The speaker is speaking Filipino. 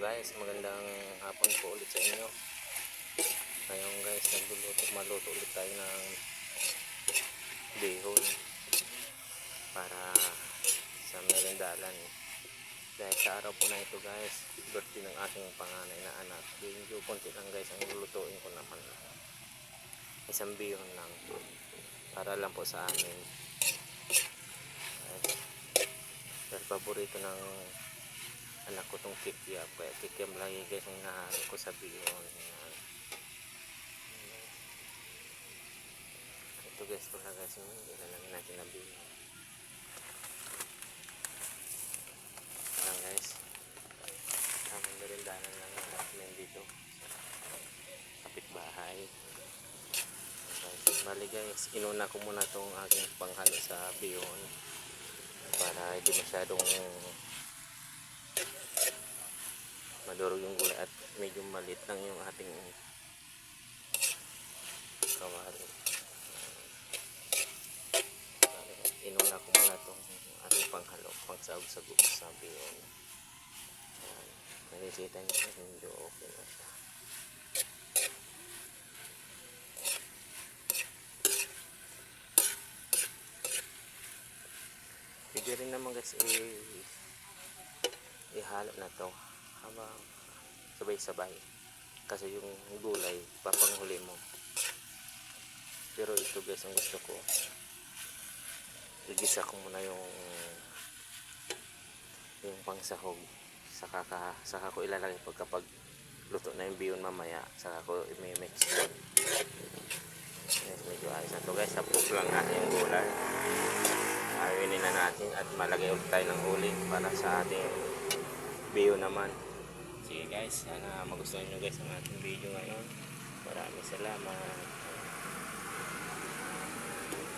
guys, magandang hapon po ulit sa inyo. Ngayon guys, nagluluto, maluto ulit tayo ng bihon para sa merendalan. Dahil sa araw po na ito guys, birthday ng aking panganay na anak. Medyo konti lang guys ang lulutuin ko naman. Isang bihon lang. Para lang po sa amin. Dahil paborito ng anak ko tong kikiam kaya kikiam lagi guys ang nahalo ko sa Ayan. ito guys pala guys yung ilalagay natin na bihon Ayan guys tamang merindanan lang natin dito kapitbahay Ayan, guys. bali guys inuna ko muna tong aking panghalo sa bihon para hindi masyadong madurog yung gulay at medyo malit lang yung ating kawari. Inuna ko muna itong ating panghalo, pangsabog-sabog sa bihon. Ayan. Nakikita niyo medyo okay na siya. Pwede rin naman guys i- ihalo na to habang sabay-sabay. Kasi yung gulay papanghuli mo. Pero ito guys ang gusto ko. Igisa ko muna yung yung pangsahog. Saka, ka, saka ko ilalagay pag kapag luto na yung bihon mamaya saka ko i-mix yun. Yes, medyo ayos na to guys. Sapos lang natin yung gulay. Ayunin na natin at malagay ulit tayo ng uling para sa ating video naman sige guys. Sana magustuhan nyo guys ang ating video ngayon. Maraming salamat